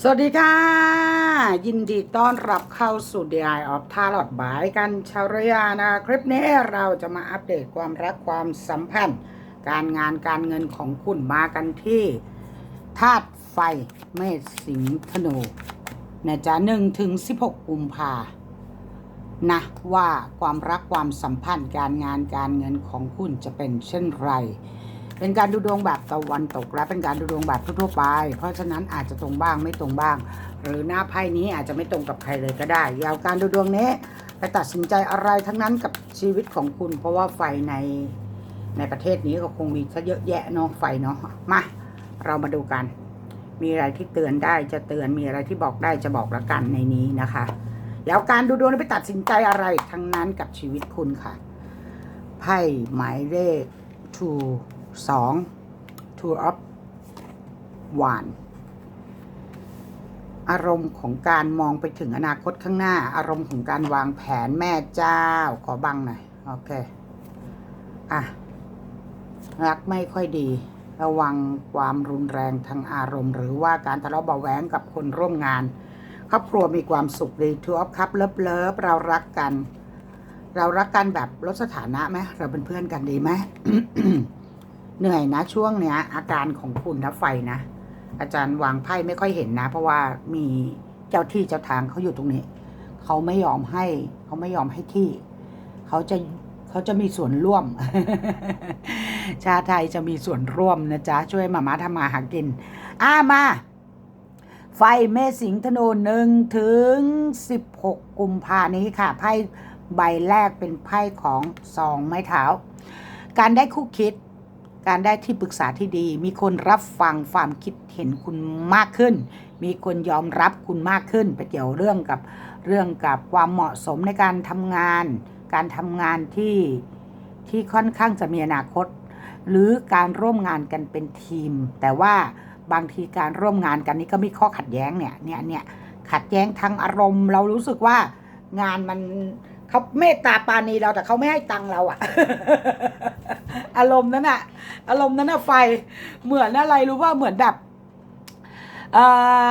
สวัสดีค่ะ ยินดีต้อนรับเข้าสู่ DI of Tarot บายกันชาวรยานะ คลิปนี้เราจะมาอัปเดตความรักความสัมพันธ์ การงานการเงินของคุณมากันที่ธาตุไฟเมษสิงห์ธนูนะจ๊ะหนึ่งถึงสิบหกกุมภานะว่าความรักความสัมพันธ์การงานการเงินของคุณจะเป็นเช่นไร เป็นการดูดวงแบบตะวันตกและเป็นการดูดวงแบบทั่วไป เพราะฉะนั้นอาจจะตรงบ้างไม่ตรงบ้าง หรือหน้าไพ่นี้อาจจะไม่ตรงกับใครเลยก็ได้อยาวการดูดวงนี้ไปตัดสินใจอะไรทั้งนั้นกับชีวิตของคุณ เพราะว่าไฟในในประเทศนี้ก็คงมีซะเยอะแยะเนาะไฟเนาะมาเรามาดูกัน มีอะไรที่เตือนได้จะเตือนมีอะไรที่บอกได้จะบอกละกันในนี้นะคะ แล้วการดูดวงไปตัดสินใจอะไรทั้งนั้นกับชีวิตคุณค่ะไพ่หมายเลข two สอง two of one อารมณ์ของการมองไปถึงอนาคตข้างหน้า อารมณ์ของการวางแผนแม่เจ้า ขอบังหน่อย โอเค อะ รักไม่ค่อยดี ระวังความรุนแรงทางอารมณ์ หรือว่าการทะเลาะเบาแหวงกับคนร่วมงาน ครอบครัวมีความสุขดีทัวร์ครับเลิฟเลิฟเรารักกัน เรารักกันแบบลดสถานะไหมเราเป็นเพื่อนกันดีไหม เหนื่อยนะช่วงเนี้ย อาการของคุณนะไฟนะ อาจารย์วางไพ่ไม่ค่อยเห็นนะ เพราะว่ามีเจ้าที่เจ้าทางเขาอยู่ตรงนี้ เขาไม่ยอมให้เขาไม่ยอมให้ที่ เขาจะเขาจะมีส่วนร่วม ชาไทยจะมีส่วนร่วมนะจ๊ะ ช่วยมามาทำมาหากิน อ่ามา ไฟเมษสิงธนูหนึ่งถึงสิบหกกุมภานี้ค่ะไพ่ใบแรกเป็นไพ่ของสองไม้เท้า การได้คู่คิด การได้ที่ปรึกษาที่ดี มีคนรับฟังความคิดเห็นคุณมากขึ้น มีคนยอมรับคุณมากขึ้น ไปเกี่ยวเรื่องกับเรื่องกับความเหมาะสมในการทำงาน การทำงานที่ที่ค่อนข้างจะมีอนาคต หรือการร่วมงานกันเป็นทีม แต่ว่าบางทีการร่วมงานกันนี้ก็มีข้อขัดแย้งเนี่ยเนี่ยเนี่ยขัดแย้งทางอารมณ์ เรารู้สึกว่างานมัน เขาเมตตาปาณีเราแต่เขาไม่ให้ตังเราอะอารมณ์นั้นอะอารมณ์นั้นอะไฟเหมือนอะไรรู้ว่าเหมือนแบบเอ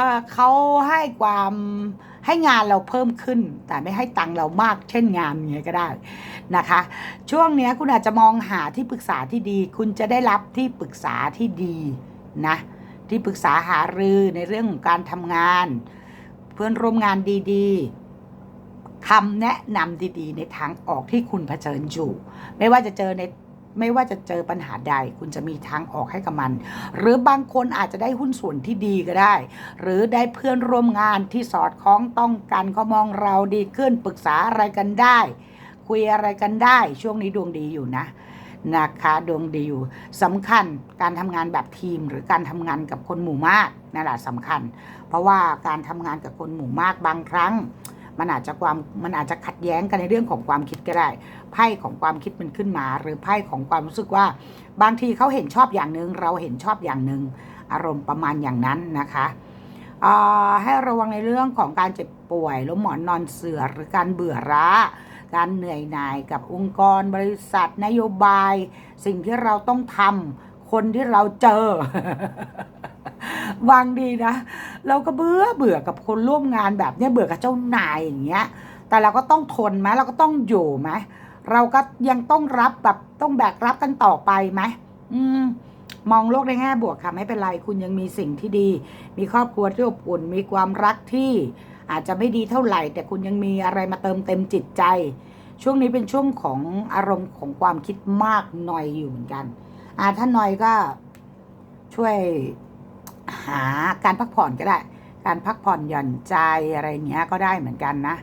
อเขาให้ความให้งานเราเพิ่มขึ้น แต่ไม่ให้ตังเรามากเช่นงานเงี้ยก็ได้นะคะ ช่วงเนี้ยคุณอาจจะมองหาที่ปรึกษาที่ดี คุณจะได้รับที่ปรึกษาที่ดีนะที่ปรึกษาหารือในเรื่องของการทำงาน เพื่อนร่วมงานดี ๆ คำแนะนำดีๆ ในทางออกที่คุณเผชิญอยู่ ไม่ว่าจะเจอในไม่ว่าจะเจอปัญหาใด คุณจะมีทางออกให้กับมัน หรือบางคนอาจจะได้หุ้นส่วนที่ดีก็ได้ หรือได้เพื่อนร่วมงานที่สอดคล้องต้องกันเขามองเราดีขึ้นปรึกษาอะไรกันได้ คุยอะไรกันได้ ช่วงนี้ดวงดีอยู่นะนะคะดวงดีอยู่สำคัญการทำงานแบบทีมหรือการทำงานกับคนหมู่มากนั่นแหละสำคัญ เพราะว่าการทำงานกับคนหมู่มากบางครั้ง มันอาจจะความมันอาจจะขัดแย้งกันในเรื่องของความคิดก็ได้ ไพ่ของความคิดมันขึ้นมา หรือไพ่ของความรู้สึกว่า บางทีเขาเห็นชอบอย่างหนึ่งเราเห็นชอบอย่างหนึ่งอารมณ์ประมาณอย่างนั้นนะคะให้ระวังในเรื่องของการเจ็บป่วยล้มหมอนนอนเสื่อหรือการเบื่อร้า การเหนื่อยหน่ายกับองค์กรบริษัทนโยบาย สิ่งที่เราต้องทำคนที่เราเจอ วางดีนะ เราก็เบื่อเบื่อกับคนร่วมงานแบบเนี้ยเบื่อกับเจ้านายอย่างเงี้ย แต่เราก็ต้องทนไหมเราก็ต้องอยู่ไหมเราก็ยังต้องรับแบบต้องแบกรับกันต่อไปไหมอืมมองโลกในแง่บวกค่ะไม่เป็นไรคุณยังมีสิ่งที่ดี มีครอบครัวที่อบอุ่นมีความรักที่อาจจะไม่ดีเท่าไหร่ แต่คุณยังมีอะไรมาเติมเต็มจิตใจ ช่วงนี้เป็นช่วงของอารมณ์ของความคิดมากหน่อยอยู่เหมือนกัน อาถ้าหน่อยก็ช่วย หาการพักผ่อนก็ได้ การพักผ่อนหย่อนใจอะไรเงี้ยก็ได้เหมือนกันนะ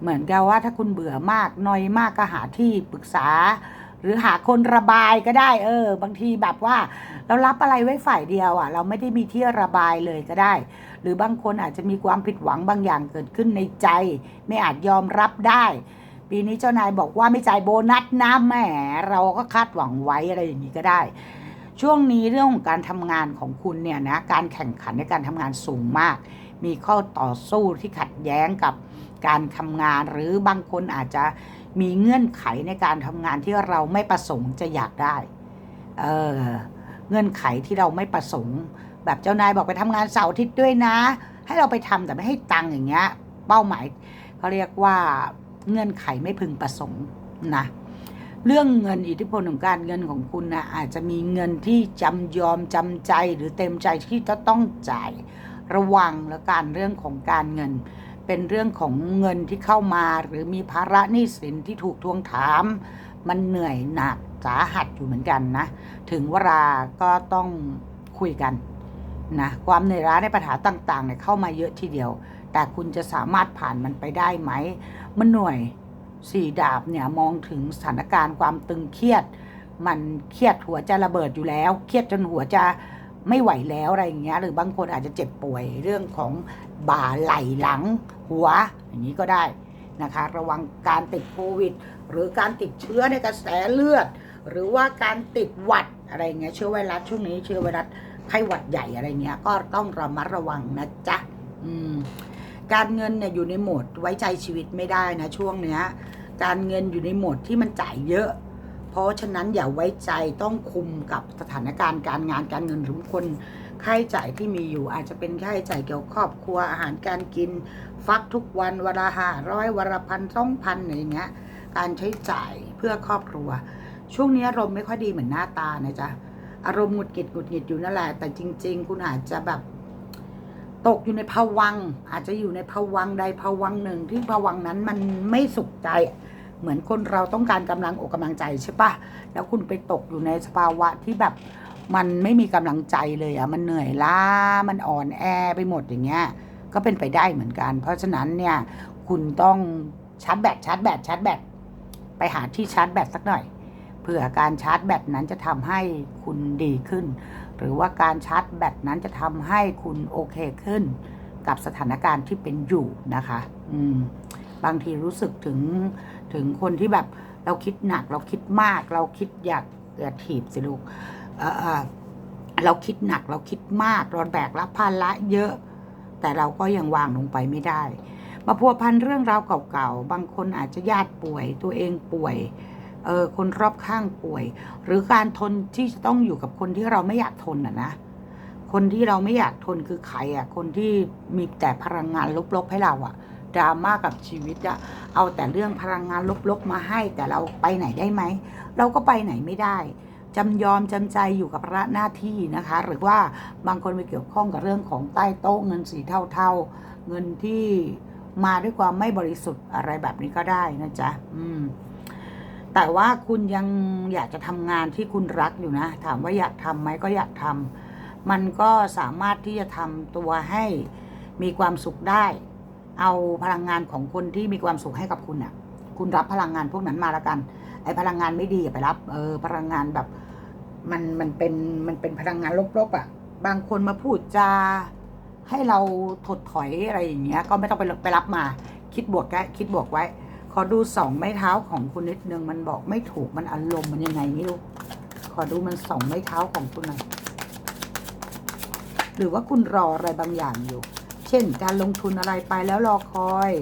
เหมือนกับว่าถ้าคุณเบื่อมากนอยมากก็หาที่ปรึกษา หรือหาคนระบายก็ได้ เออ บางทีแบบว่า เรารับอะไรไว้ฝ่ายเดียวอะ เราไม่ได้มีที่ระบายเลยก็ได้ หรือบางคนอาจจะมีความผิดหวังบางอย่างเกิดขึ้นในใจ ไม่อาจยอมรับได้ปีนี้เจ้านายบอกว่าไม่จ่ายโบนัสนะแหมเราก็คาดหวังไว้อะไรอย่างนี้ก็ได้ ช่วงนี้เรื่องของการทำงานของคุณเนี่ยนะการแข่งขันในการทำงานสูงมาก มีข้อต่อสู้ที่ขัดแย้งกับการทำงาน หรือบางคนอาจจะมีเงื่อนไขในการทำงานที่เราไม่ประสงค์จะอยากได้เออเงื่อนไขที่เราไม่ประสงค์ แบบเจ้านายบอกไปทำงานเสาร์อาทิตย์ด้วยนะ ให้เราไปทำแต่ไม่ให้ตังค์อย่างเงี้ยเป้าหมายเขาเรียกว่าเงื่อนไขไม่พึงประสงค์นะ เรื่องเงินอิทธิพลของการเงินของคุณนะอาจจะมีเงินที่จำยอมจำใจหรือเต็มใจที่จะต้องจ่ายระวังแล้วการเรื่องของการเงิน เป็นเรื่องของเงินที่เข้ามา หรือมีภาระหนี้สินที่ถูกทวงถาม มันเหนื่อยหนักสาหัสอยู่เหมือนกันนะ ถึงเวลาก็ต้องคุยกันนะความเหนื่อยล้าในปัญหาต่างๆเนี่ยเข้ามาเยอะทีเดียว แต่คุณจะสามารถผ่านมันไปได้ไหมมันหน่วย สี่ดาบเนี่ยมองถึงสถานการณ์ความตึงเครียด มันเครียดหัวจะระเบิดอยู่แล้ว เครียดจนหัวจะไม่ไหวแล้วอะไรอย่างเงี้ย หรือบางคนอาจจะเจ็บป่วยเรื่องของบ่าไหล่หลังหัวอย่างนี้ก็ได้นะคะ ระวังการติดโควิด หรือการติดเชื้อในกระแสเลือด หรือว่าการติดหวัดอะไรเงี้ยเชื้อไวรัสช่วงนี้เชื้อไวรัสไข้หวัดใหญ่อะไรเงี้ยก็ต้องระมัดระวังนะจ๊ะอืม การเงินเนี่ยอยู่ในโหมดไว้ใจชีวิตไม่ได้นะช่วงเนี้ย การเงินอยู่ในโหมดที่มันจ่ายเยอะ เพราะฉะนั้นอย่าไว้ใจต้องคุมกับสถานการณ์การงานการเงินหรือคนค่าใช้จ่ายที่มีอยู่อาจจะเป็นค่าใช้จ่ายเกี่ยวกับครอบครัวอาหารการกิน ฟักทุกวันวันละห้าร้อยวันละพันสองพันอะไรเงี้ยการใช้จ่ายเพื่อครอบครัว ช่วงนี้อารมณ์ไม่ค่อยดีเหมือนหน้าตานะจ๊ะอารมณ์หงุดหงิดหงุดหงิดอยู่นั่นแหละแต่จริง ๆ คุณอาจจะแบบ ตกอยู่ในภวัง อาจจะอยู่ในภวังใดภวังหนึ่ง ที่ภวังนั้นมันไม่สุขใจ เหมือนคนเราต้องการกำลังอกกำลังใจใช่ปะแล้วคุณไปตกอยู่ในสภาวะที่แบบมันไม่มีกำลังใจเลยอะมันเหนื่อยล้ามันอ่อนแอไปหมดอย่างเงี้ยก็เป็นไปได้เหมือนกัน เพราะฉะนั้นเนี่ยคุณต้องชาร์จแบตชาร์จแบตชาร์จแบตไปหาที่ชาร์จแบตสักหน่อยเผื่อการชาร์จแบตนั้นจะทำให้คุณดีขึ้น หรือว่าการชาร์จแบตนั้นจะทำให้คุณโอเคขึ้น กับสถานการณ์ที่เป็นอยู่นะคะ อืม บางทีรู้สึกถึงถึงคนที่แบบเราคิดหนัก เราคิดมาก เราคิดอยากเกิดถีบสิลูกเออเราคิดหนัก เราคิดมากเราแบกรับภาระเยอะ แต่เราก็ยังวางลงไปไม่ได้ มาพัวพันเรื่องราวเก่าๆ บางคนอาจจะญาติป่วยตัวเองป่วย คนรอบข้างป่วย หรือการทนที่จะต้องอยู่กับคนที่เราไม่อยากทนอะนะคนที่เราไม่อยากทนคือใครอะ คนที่มีแต่พลังงานลบๆให้เราอะดราม่ากับชีวิตอะเอาแต่เรื่องพลังงานลบๆมาให้ แต่เราไปไหนได้ไหม เราก็ไปไหนไม่ได้จำยอมจำใจอยู่กับระหน้าที่นะคะ หรือว่าบางคนไปเกี่ยวข้องกับเรื่องของใต้โต๊ะเงินสีเท่าๆ เงินที่มาด้วยความไม่บริสุทธิ์อะไรแบบนี้ก็ได้นะจ๊ะ อืม แต่ว่าคุณยังอยากจะทำงานที่คุณรักอยู่นะ ถามว่าอยากทำไหมก็อยากทำมันก็สามารถที่จะทำตัวให้มีความสุขได้ เอาพลังงานของคนที่มีความสุขให้กับคุณน่ะ คุณรับพลังงานพวกนั้นมาแล้วกัน ไอ้พลังงานไม่ดีอย่าไปรับ เออ พลังงานแบบ มันมันเป็นมันเป็นพลังงานลบๆอะ บางคนมาพูดจาให้เราถดถอยอะไรอย่างเงี้ย ก็ไม่ต้องไปไปรับมา คิดบวกแกคิดบวกไว้ ขอดูสองไม้เท้าของคุณนิดนึงมันบอกไม่ถูกมันอารมณ์มันยังไงไม่รู้ขอดูมันสองไม้เท้าของคุณหน่อยหรือว่าคุณรออะไรบางอย่างอยู่ เช่น การลงทุนอะไรไปแล้วรอคอย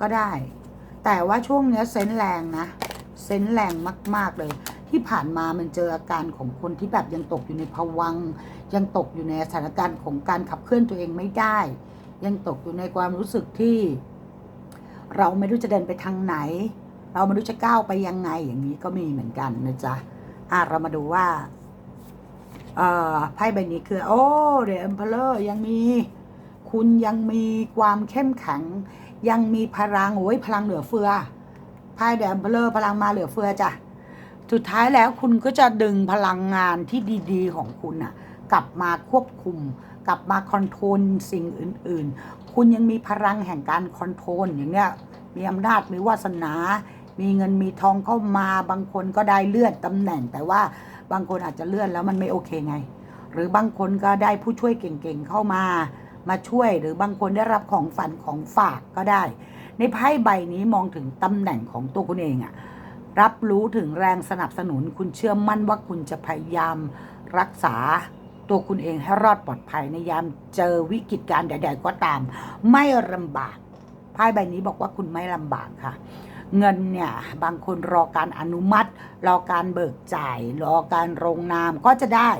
ก็ได้ แต่ว่าช่วงเนี้ยเซนแรงนะ เซนแรงมาก ๆเลย ที่ผ่านมามันเจออาการของคนที่แบบยังตกอยู่ในภวัง ยังตกอยู่ในสถานการณ์ของการขับเคลื่อนตัวเองไม่ได้ ยังตกอยู่ในความรู้สึกที่ เราไม่รู้จะเดินไปทางไหน เราไม่รู้จะก้าวไปยังไงอย่างนี้ก็มีเหมือนกันนะจ๊ะอะเรามาดูว่าไพ่ใบนี้คือ โอ้เดอะเ m มเพลอร์ยังมี คุณยังมีความเข้มแข็ง ยังมีพลังโอ้ยพลังเหลือเฟือไพ่เดอะเ m มเพลอร์พลังมาเหลือเฟือจ้ะสุดท้ายแล้วคุณก็จะดึงพลังงานที่ดี ๆ ของคุณน่ะกลับมาควบคุม กลับมาคอนโทรลสิ่งอื่น ๆ คุณยังมีพลังแห่งการคอนโทรลอย่างเนี้ยมีอำนาจมีวาสนา มีเงินมีทองเข้ามา บางคนก็ได้เลื่อนตำแหน่ง แต่ว่าบางคนอาจจะเลื่อนแล้วมันไม่โอเคไง หรือบางคนก็ได้ผู้ช่วยเก่งๆเข้ามา มาช่วย หรือบางคนได้รับของฝันของฝากก็ได้ ในไพ่ใบนี้มองถึงตำแหน่งของตัวคุณเองอะรับรู้ถึงแรงสนับสนุน คุณเชื่อมั่นว่าคุณจะพยายามรักษา ตัวคุณเองให้รอดปลอดภัยในยามเจอวิกฤตการณ์ใด ๆ ก็ตาม ไม่ลำบากไพ่ใบนี้บอกว่าคุณไม่ลำบากค่ะ เงินเนี่ยบางคนรอการอนุมัติ รอการเบิกจ่าย รอการลงนามก็จะได้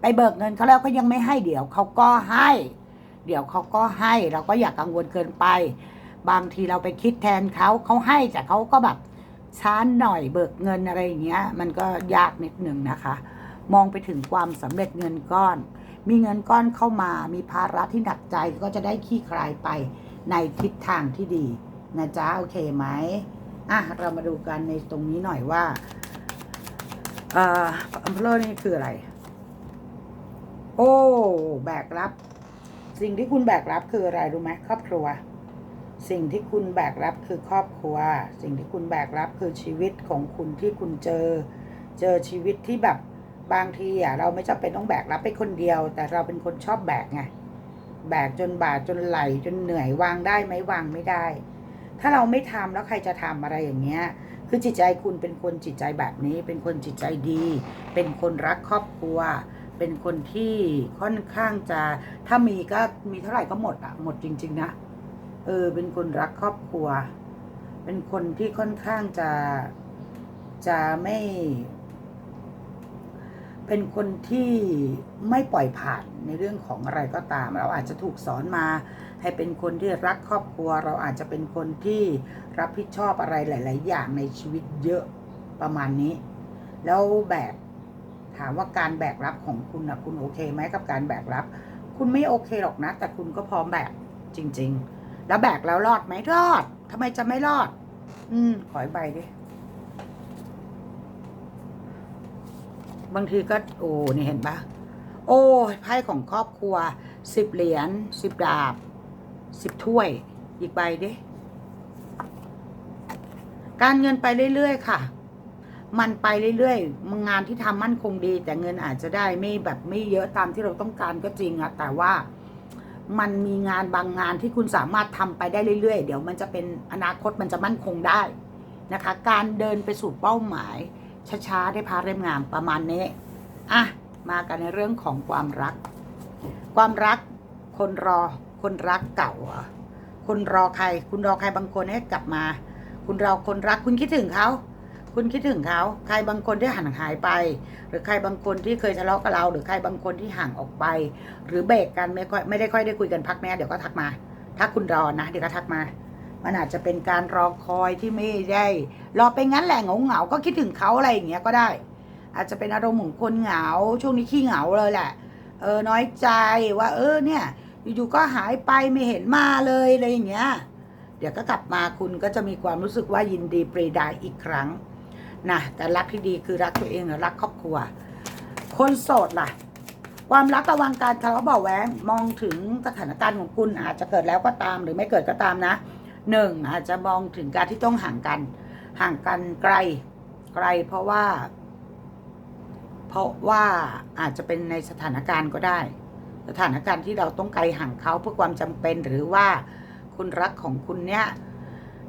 ไปเบิกเงินเขาแล้วเขายังไม่ให้เดี๋ยวเขาก็ให้ เดี๋ยวเขาก็ให้เราก็อย่ากกังวลเกินไป บางทีเราไปคิดแทนเขาเขาให้แต่เขาก็แบบช้าหน่อยเบิกเงินอะไรอย่างเงี้ย มันก็ยากนิดหนึ่งนะคะ มองไปถึงความสำเร็จเงินก้อน มีเงินก้อนเข้ามา มีภาระที่หนักใจก็จะได้ขี้คลายไปในทิศทางที่ดีนะจ๊ะโอเคไหมอะเรามาดูกันในตรงนี้หน่อยว่าเอ่ออัมเพลนี่คืออะไร โอ้ แบกรับ สิ่งที่คุณแบกรับคืออะไรรู้ไหมครอบครัว สิ่งที่คุณแบกรับคือครอบครัว สิ่งที่คุณแบกรับคือชีวิตของคุณที่คุณเจอ เจอชีวิตที่แบบ บางทีอะเราไม่จำเป็นต้องแบกรับไปคนเดียว แต่เราเป็นคนชอบแบกไงแบกจนบาดจนไหลจนเหนื่อยวางได้ไหมวางไม่ได้ ถ้าเราไม่ทำแล้วใครจะทำอะไรอย่างเงี้ย คือจิตใจคุณเป็นคนจิตใจแบบนี้ เป็นคนจิตใจดี เป็นคนรักครอบครัว เป็นคนที่ค่อนข้างจะถ้ามีก็มีเท่าไหร่ก็หมดอะหมดจริง ๆ นะเออเป็นคนรักครอบครัว เป็นคนที่ค่อนข้างจะจะไม่ เป็นคนที่ไม่ปล่อยผ่านในเรื่องของอะไรก็ตาม เราอาจจะถูกสอนมา ให้เป็นคนที่รักครอบครัว เราอาจจะเป็นคนที่รับผิดชอบอะไรหลาย ๆ อย่างในชีวิตเยอะประมาณนี้ แล้วแบกถามว่าการแบกรับของคุณนะคุณโอเคไหมกับการแบกรับ คุณไม่โอเคหรอกนะ แต่คุณก็พร้อมแบกจริง ๆ แล้วแบกแล้วรอดไหมรอดทำไมจะไม่รอด อืมขอยใบดิ บางทีก็โอ้นี่เห็นปะโอ้ไพ่ของครอบครัวสิบเหรียญสิบดาบสิบถ้วย อีกใบดิการเงินไปเรื่อยๆค่ะ มันไปเรื่อยๆงานที่ทำมั่นคงดี แต่เงินอาจจะได้ไม่แบบไม่เยอะตามที่เราต้องการก็จริงอะแต่ว่ามันมีงานบางงานที่คุณสามารถทำไปได้เรื่อยๆ เดี๋ยวมันจะเป็นอนาคตมันจะมั่นคงได้นะคะ การเดินไปสู่เป้าหมาย ช้าๆ ได้พาเริ่มงามประมาณนี้ อะ มากันในเรื่องของความรัก ความรัก คนรอ คนรักเก่าคนรอใคร คุณรอใครบางคนให้กลับมา คุณรอคนรัก คุณคิดถึงเขา คุณคิดถึงเขา ใครบางคนที่ห่างหายไป หรือใครบางคนที่เคยทะเลาะกับเรา หรือใครบางคนที่ห่างออกไป หรือเบรกกันไม่ค่อยไม่ได้ค่อยได้คุยกันพักแม่เดี๋ยวก็ทักมา ถ้าคุณรอนะ เดี๋ยวก็ทักมา มันอาจจะเป็นการรอคอยที่ไม่ได้รอไปงั้นแหละเหงาเหงาก็คิดถึงเขาอะไรอย่างเงี้ยก็ได้ อาจจะเป็นอารมณ์ของคนเหงา ช่วงนี้ขี้เหงาเลยแหละ เออน้อยใจว่า เออเนี่ยอยู่ๆก็หายไปไม่เห็นมาเลยอะไรอย่างเงี้ย เดี๋ยวก็กลับมาคุณก็จะมีความรู้สึกว่ายินดีปรีดาอีกครั้งนะแต่รักที่ดีคือรักตัวเองรักครอบครัว คนโสดล่ะ ความรักระวังการทะเลาะเบาะแว้งมองถึงสถานการณ์ของคุณอาจจะเกิดแล้วก็ตามหรือไม่เกิดก็ตามนะ หนึ่งอาจจะมองถึงการที่ต้องห่างกัน ห่างกันไกล ไกลเพราะว่า เพราะว่าอาจจะเป็นในสถานการณ์ก็ได้ สถานการณ์ที่เราต้องไกลห่างเขาเพื่อความจำเป็นหรือว่าคุณรักของคุณเนี่ย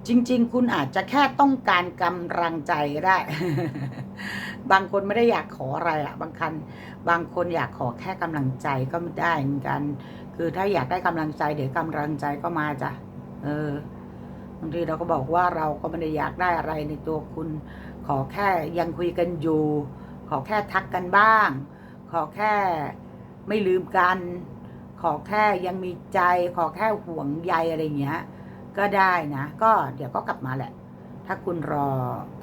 จริง ๆ คุณอาจจะแค่ต้องการกำลังใจก็ได้ บางคนไม่ได้อยากขออะไรอะบางคันบางคนอยากขอแค่กำลังใจก็ไม่ได้เหมือนกัน คือถ้าอยากได้กำลังใจเดี๋ยวกำลังใจก็มาจ้ะเออ บางทีเราก็บอกว่าเราก็ไม่ได้อยากได้อะไรในตัวคุณ ขอแค่ยังคุยกันอยู่ ขอแค่ทักกันบ้าง ขอแค่ไม่ลืมกัน ขอแค่ยังมีใจ ขอแค่ห่วงใยอะไรเงี้ย ก็ได้นะ ก็เดี๋ยวก็กลับมาแหละ ถ้าคุณรอ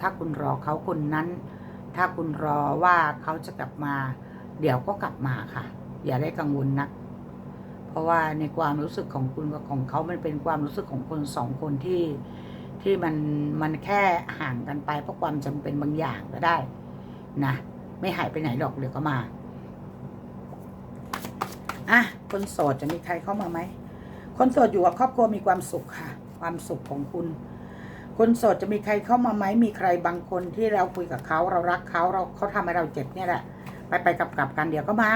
ถ้าคุณรอเขาคนนั้น ถ้าคุณรอว่าเขาจะกลับมา เดี๋ยวก็กลับมาค่ะ อย่าได้กังวลนัก ราะว่าในความรู้สึกของคุณกับของเขามันเป็นความรู้สึกของคนสองคนที่ที่มันมันแค่ห่างกันไปเพราะความจำเป็นบางอย่างก็ได้นะไม่หายไปไหนหรอกเดี๋ยวก็มาอะคนโสดจะมีใครเข้ามาไหมคนโสดอยู่กับครอบครัวมีความสุขค่ะ ความสุขของคุณ คนโสดจะมีใครเข้ามาไหมมีใครบางคนที่เราคุยกับเขาเรารักเขาเราเขาทำให้เราเจ็บเนี่ยแหละไปไปกลับกลับกันเดี๋ยวก็มา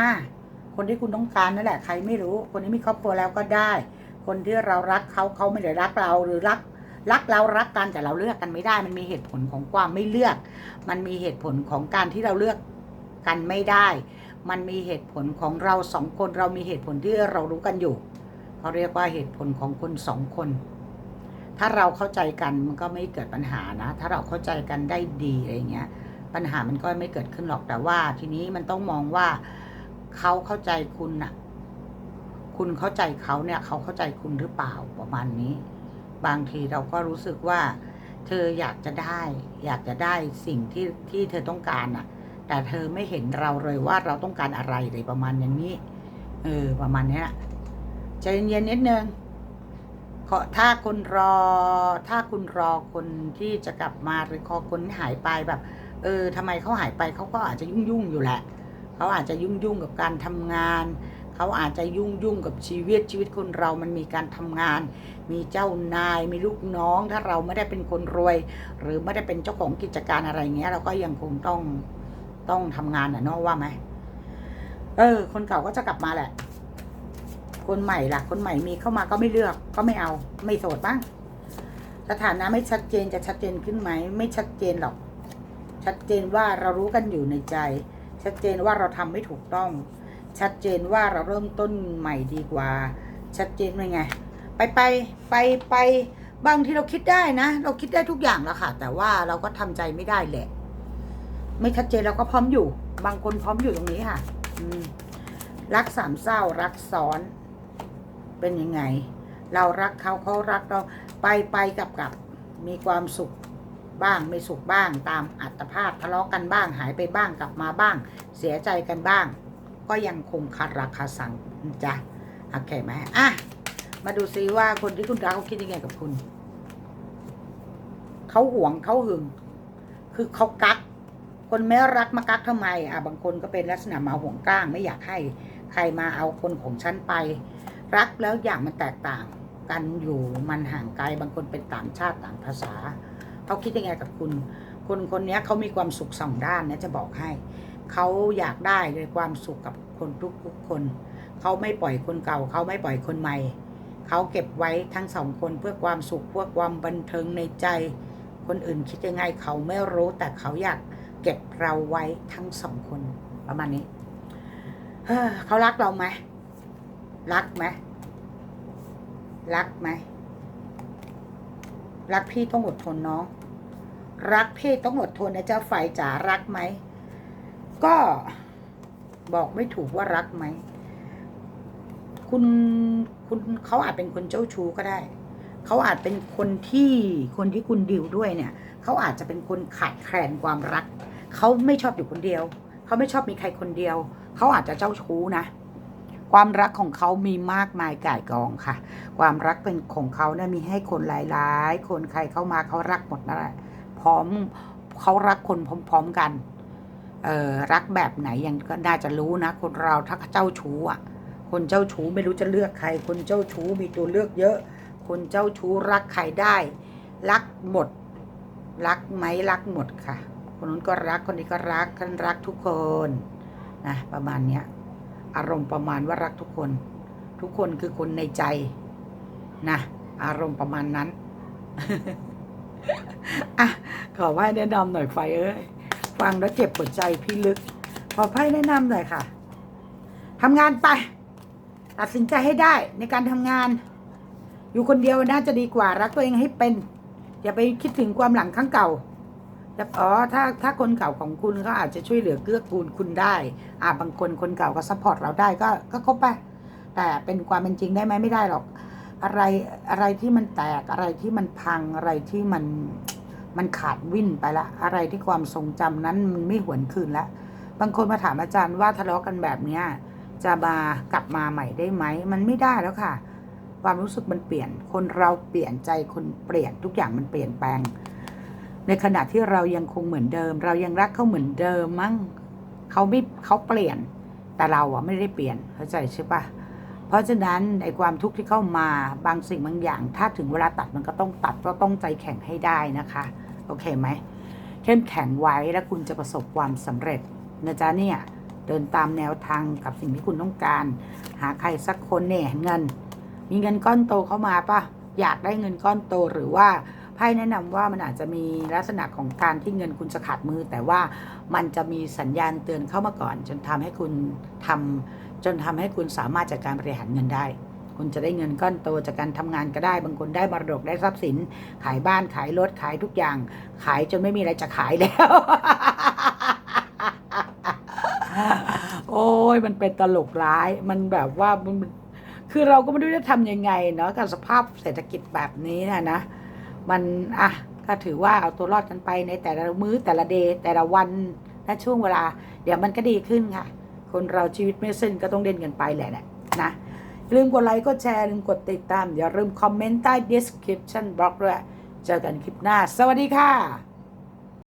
คนที่คุณต้องการนั่นแหละใครไม่รู้ คนที่มีครอบครัวแล้วก็ได้ คนที่เรารักเขาเขาไม่ได้รักเราหรือรักรักเรารักกันแต่เราเลือกกันไม่ได้ มันมีเหตุผลของความไม่เลือก มันมีเหตุผลของการที่เราเลือกกันไม่ได้ มันมีเหตุผลของเราสองคนเรามีเหตุผลที่เรารู้กันอยู่เขาเรียกว่าเหตุผลของคนสองคน ถ้าเราเข้าใจกันมันก็ไม่เกิดปัญหานะ ถ้าเราเข้าใจกันได้ดีอะไรเงี้ย ปัญหามันก็ไม่เกิดขึ้นหรอกแต่ว่า ทีนี้มันต้องมองว่า เขาเข้าใจคุณน่ะ คุณเข้าใจเขาเนี่ย เขาเข้าใจคุณหรือเปล่าประมาณนี้ บางทีเราก็รู้สึกว่า เธออยากจะได้ อยากจะได้สิ่งที่ที่เธอต้องการอะแต่เธอไม่เห็นเราเลยว่าเราต้องการอะไรเลยประมาณอย่างนี้ เออ ประมาณนี้ใจเย็นๆนิดนึงขอถ้าคุณรอ ถ้าคุณรอคนที่จะกลับมาหรือคอคนที่หายไปแบบ เออทำไมเขาหายไปเขาก็อาจจะยุ่งๆอยู่แหละ เขาอาจจะยุ่งยุ่งๆกับการทำงาน เขาอาจจะยุ่งยุ่งๆกับชีวิตชีวิตคนเรามันมีการทำงาน มีเจ้านายมีลูกน้อง ถ้าเราไม่ได้เป็นคนรวย หรือไม่ได้เป็นเจ้าของกิจการอะไรเงี้ย เราก็ยังคงต้องต้องทำงานอะเนาะว่าไหมเออ คนเก่าก็จะกลับมาแหละ คนใหม่ล่ะ คนใหม่มีเข้ามาก็ไม่เลือก ก็ไม่เอา ไม่โสดบ้างสถานะไม่ชัดเจนจะชัดเจนขึ้นไหม ไม่ชัดเจนหรอก ชัดเจนว่าเรารู้กันอยู่ในใจ ชัดเจนว่าเราทำไม่ถูกต้อง ชัดเจนว่าเราเริ่มต้นใหม่ดีกว่า ชัดเจนไหมไง ไปไปไปไปบางทีเราคิดได้นะ เราคิดได้ทุกอย่างแล้วค่ะ แต่ว่าเราก็ทำใจไม่ได้แหละ ไม่ชัดเจนเราก็พร้อมอยู่ บางคนพร้อมอยู่ตรงนี้ค่ะ อืมรักสามเศร้ารักซ้อน เป็นยังไง เรารักเขาเขารักเราไปไปกลับกลับมีความสุข บ้างไม่สุขบ้าง ตามอัตภาพทะเลาะกันบ้างหายไปบ้างกลับมาบ้าง เสียใจกันบ้าง ก็ยังคงคาราคาสังจ้ะโอเคไหมอะมาดูซิว่าคนที่คุณรักเขาคิดยังไงกับคุณ เขาหวงเขาหึง คือเขากัก คนไม่รักมากักทำไม อะ บางคนก็เป็นลักษณะมาห่วงก้าง ไม่อยากให้ใครมาเอาคนของฉันไป รักแล้วอย่างมันแตกต่าง กันอยู่มันห่างไกล บางคนเป็นต่างชาติต่างภาษา เขาคิดยังไงกับคุณ คนคนนี้เขามีความสุขสองด้านนะจะบอกให้ เขาอยากได้ในความสุขกับคนทุกทุกๆคน เขาไม่ปล่อยคนเก่า เขาไม่ปล่อยคนใหม่ เขาเก็บไว้ทั้งสองคนเพื่อความสุขเพื่อความบันเทิงในใจ คนอื่นคิดยังไงเขาไม่รู้แต่เขาอยากเก็บเราไว้ทั้งสองคนประมาณนี้เฮ้เขารักเราไหมรักไหมรักไหมรักพี่ต้องอดทนเนาะ รักเพี่ต้องอดทนนะเจ้าไฟจ๋ารักไหม ก็บอกไม่ถูกว่ารักไหม คุณคุณเขาอาจเป็นคนเจ้าชู้ก็ได้ เขาอาจเป็นคนที่คนที่คุณดิวด้วยเนี่ย เขาอาจจะเป็นคนขาดแคลนความรัก เขาไม่ชอบอยู่คนเดียว เขาไม่ชอบมีใครคนเดียว เขาอาจจะเจ้าชู้นะความรักของเขามีมากมายก่ายกองค่ะ ความรักเป็นของเขาเนี่ยมีให้คนหลาย ๆ คนใครเข้ามาเขารักหมดนั่นแหละ พร้อมเขารักคนพร้อม ๆกัน เออรักแบบไหนยังก็น่าจะรู้นะ คนเราถ้าเจ้าชู้อะ คนเจ้าชู้ไม่รู้จะเลือกใคร คนเจ้าชู้มีตัวเลือกเยอะ คนเจ้าชู้รักใครได้ รักหมด รักไหมรักหมดค่ะ คนนู้นก็รักคนนี้ก็รักกันรักทุกคนนะประมาณเนี้ยอารมณ์ประมาณว่ารักทุกคน ทุกคนคือคนในใจนะอารมณ์ประมาณนั้น อะขอไพ่แนะนำหน่อยไฟเอ้ยฟังแล้วเจ็บปวดใจพี่ลึก ขอไพ่แนะนำหน่อยค่ะทำงานไป ตัดสินใจให้ได้ในการทำงาน อยู่คนเดียวน่าจะดีกว่ารักตัวเองให้เป็น อย่าไปคิดถึงความหลังครั้งเก่าแต่อ๋อถ้าถ้าคนเก่าของคุณเขาอาจจะช่วยเหลือเกื้อกูลคุณได้ อ่าบางคนคนเก่าก็ซัพพอร์ตเราได้ก็ก็คบไปแต่เป็นความเป็นจริงได้ไหมไม่ได้หรอก อะไรอะไรที่มันแตกอะไรที่มันพังอะไรที่มันมันขาดวิ่นไปละ อะไรที่ความทรงจำนั้นมันไม่หวนคืนละบางคนมาถามอาจารย์ว่าทะเลาะกันแบบเนี้ยจะมากลับมาใหม่ได้ไหมมันไม่ได้แล้วค่ะ ความรู้สึกมันเปลี่ยน คนเราเปลี่ยนใจคนเปลี่ยนทุกอย่างมันเปลี่ยนแปลง ในขณะที่เรายังคงเหมือนเดิม เรายังรักเขาเหมือนเดิมมั้งเขาไม่เขาเปลี่ยนแต่เราอะไม่ได้เปลี่ยนเข้าใจใช่ปะ เพราะฉะนั้นไอความทุกข์ที่เข้ามาบางสิ่งบางอย่าง ถ้าถึงเวลาตัดมันก็ต้องตัดก็ต้องใจแข็งให้ได้นะคะ โอเคไหมเข้มแข็งไว้แล้วคุณจะประสบความสำเร็จนะจ๊ะเนี่ยเดินตามแนวทางกับสิ่งที่คุณต้องการ หาใครสักคนเนี่ยเงิน มีเงินก้อนโตเข้ามาปะอยากได้เงินก้อนโตหรือว่าไพ่แนะนำว่ามันอาจจะมีลักษณะของการที่เงินคุณจะขาดมือ แต่ว่ามันจะมีสัญญาณเตือนเข้ามาก่อน จนทำให้คุณทำ จนทำให้คุณสามารถจัดการบริหารเงินได้ คุณจะได้เงินก้อนโตจากการทำงานก็ได้ บางคนได้มรดกได้ทรัพย์สิน ขายบ้านขายรถขายทุกอย่าง ขายจนไม่มีอะไรจะขายแล้ว โอ้ยมันเป็นตลกร้าย มันแบบว่ามันคือเราก็ไม่รู้จะทำยังไงเนาะกับสภาพเศรษฐกิจแบบนี้นะนะ มันอะก็ถือว่าเอาตัวรอดกันไปในแต่ละมื้อแต่ละเดย์แต่ละวันและช่วงเวลา เดี๋ยวมันก็ดีขึ้นค่ะ คนเราชีวิตไม่สิ้นก็ต้องเล่นกันไปแหละนะนะลืมกดไลค์กดแชร์ลืมกดติดตาม อย่าลืมคอมเมนต์ใต้ description box ด้วยเจอกันคลิปหน้า สวัสดีค่ะ